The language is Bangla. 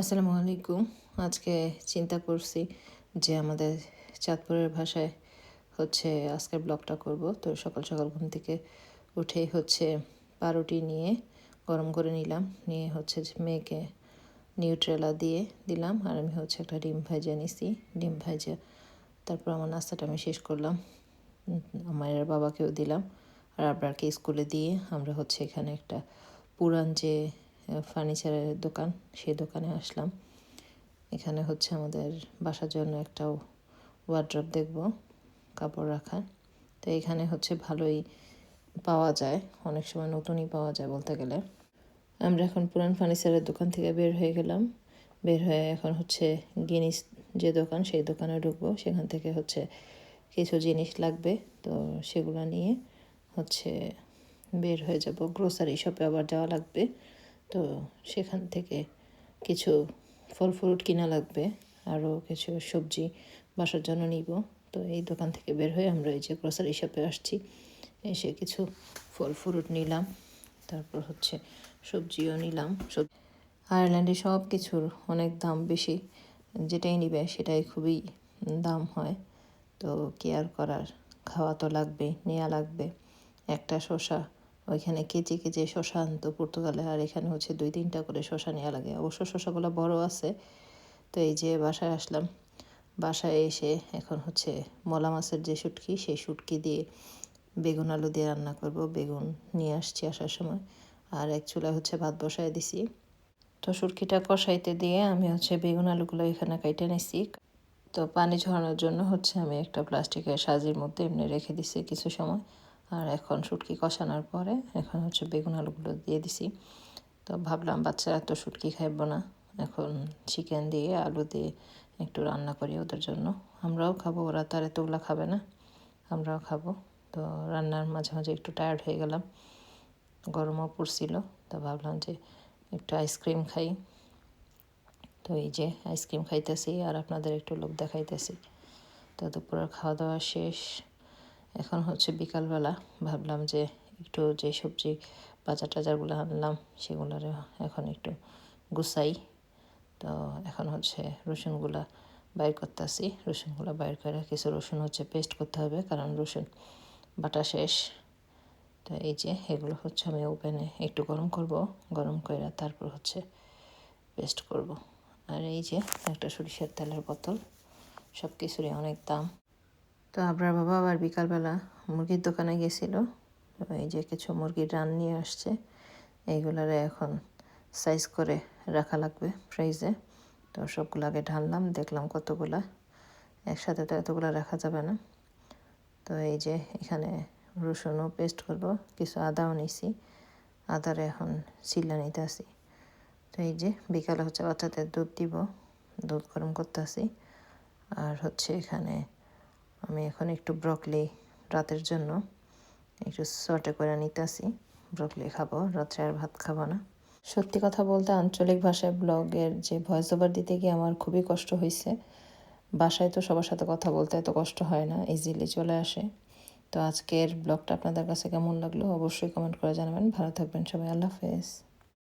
আসসালামু আলাইকুম। আজকে চিন্তা করছি যে আমাদের চাঁদপুরের ভাষায় হচ্ছে আজকের ব্লগটা করব। তো সকাল সকাল ঘুম থেকে উঠেই হচ্ছে পাউরুটি নিয়ে গরম করে নিলাম। নিয়ে হচ্ছে মেয়েকে নিউট্রেলা দিয়ে দিলাম। আর আমি হচ্ছে একটা ডিম ভাজা নিছি। ডিম ভাজা, তারপর আমার নাস্তাটা আমি শেষ করলাম। আমার বাবাকেও দিলাম। আর আপনারকে স্কুলে দিয়ে আমরা হচ্ছে এখানে একটা পুরান যে ফার্নিচারের দোকান, সেই দোকানে আসলাম। এখানে হচ্ছে আমাদের বাসার জন্য একটা ওয়ার্ড্রপ দেখব, কাপড় রাখার। তো এখানে হচ্ছে ভালোই পাওয়া যায়, অনেক সময় নতুনই পাওয়া যায় বলতে গেলে। আমরা এখন পুরান ফার্নিচারের দোকান থেকে বের হয়ে গেলাম। বের হয়ে এখন হচ্ছে গিনিস যে দোকান, সেই দোকানে ঢুকবো। সেখান থেকে হচ্ছে কিছু জিনিস লাগবে, তো সেগুলো নিয়ে হচ্ছে বের হয়ে যাব। গ্রোসারি শপে আবার যাওয়া লাগবে। তো সেখান থেকে কিছু ফল ফ্রুট কিনা লাগবে, আরও কিছু সবজি বাসার জন্য নিব। তো এই দোকান থেকে বের হয়ে আমরা এই যে গ্রোসারি শপে আসছি, এসে কিছু ফল ফ্রুট নিলাম, তারপর হচ্ছে সবজিও নিলাম। সব আয়ারল্যান্ডে সব কিছুর অনেক দাম বেশি, যেটাই নিবে সেটাই খুবই দাম হয়। তো কেয়ার করার? খাওয়া তো লাগবে নেওয়া লাগবে। একটা শসা ওইখানে কেজি কেজি শশা আনতো পর্তুগালে, আর এখানে হচ্ছে দুই তিনটা করে শশা নেওয়া লাগে। অবশ্য শশাগুলো বড় আছে। তো এই যে বাসায় আসলাম। বাসায় এসে এখন হচ্ছে মলা মাছের যে শুটকি, সেই শুটকি দিয়ে বেগুন আলু দিয়ে রান্না করব। বেগুন নিয়ে আসছি আসার সময়। আর এক চুলায় হচ্ছে ভাত বসায় দিছি। তো শুটকিটা কষাইতে দিয়ে আমি হচ্ছে বেগুন আলুগুলো এখানে কাইটে নিছি। তো পানি ঝরানোর জন্য হচ্ছে আমি একটা প্লাস্টিকের সাজির মধ্যে এমনি রেখে দিছি কিছু সময়। আর এখন শুটকি কষানোর পরে এখন হচ্ছে বেগুন আলুগুলো দিয়ে দিছি। তো ভাবলাম বাচ্চারা তো শুটকি খাইব না, এখন চিকেন দিয়ে আলু দিয়ে একটু রান্না করি ওদের জন্য। আমরাও খাব, ওরা তো আর এতগুলো খাবে না, আমরাও খাব। তো রান্নার মাঝে মাঝে একটু টায়ার্ড হয়ে গেলাম, গরমও পড়ছিল। তো ভাবলাম যে একটু আইসক্রিম খাই। তো এই যে আইসক্রিম খাইতেছি আর আপনাদের একটু লোক দেখাইতেছি। তো দুপুরের খাওয়া দাওয়া শেষ। এখন হচ্ছে বিকালবেলা ভাবলাম যে একটু যে সবজি বাজার টাজারগুলো আনলাম সেগুলোর এখন একটু গুছাই। তো এখন হচ্ছে রসুনগুলা বাইর করতেছি। রসুনগুলো বাইর করে কিছু রসুন হচ্ছে পেস্ট করতে হবে, কারণ রসুন বাটা শেষ। তো এই যে এগুলো হচ্ছে আমি ওভেনে একটু গরম করব, গরম করে তারপর হচ্ছে পেস্ট করব। আর এই যে একটা সরিষার তেলের বোতল সব কিছুরই অনেক দাম। তো আপনার বাবা আবার বিকালবেলা মুরগির দোকানে গেছিল এই যে কিছু মুরগির রান নিয়ে আসছে, এইগুলারে এখন সাইজ করে রাখা লাগবে ফ্রিজে তো সবগুলো আগে ঢাললাম, দেখলাম কতগুলা, একসাথে তো এতগুলো রাখা যাবে না। তো এই যে এখানে রসুনও পেস্ট করব, কিছু আদাও নিছি, আদারে এখন চিল্লা নিতে আসি। তো এই যে বিকালে হচ্ছে বাচ্চাদের দুধ দিব, দুধ গরম করতে আসি। আর হচ্ছে এখানে আমি এখন একটু ব্রকলি রাতের জন্য একটু সটে করে নিতে আসি ব্রকলি খাব, রাত্রে আর ভাত খাব না। সত্যি কথা বলতে আঞ্চলিক ভাষায় ব্লগের যে ভয়েস ওভার দিতে গিয়ে আমার খুবই কষ্ট হয়েছে বাসায় তো সবার সাথে কথা বলতে এত কষ্ট হয় না ইজিলি চলে আসে। তো আজকের ব্লগটা আপনাদের কাছে কেমন লাগল অবশ্যই কমেন্ট করে জানাবেন। ভালো থাকবেন সবাই, আল্লাহ হাফেজ।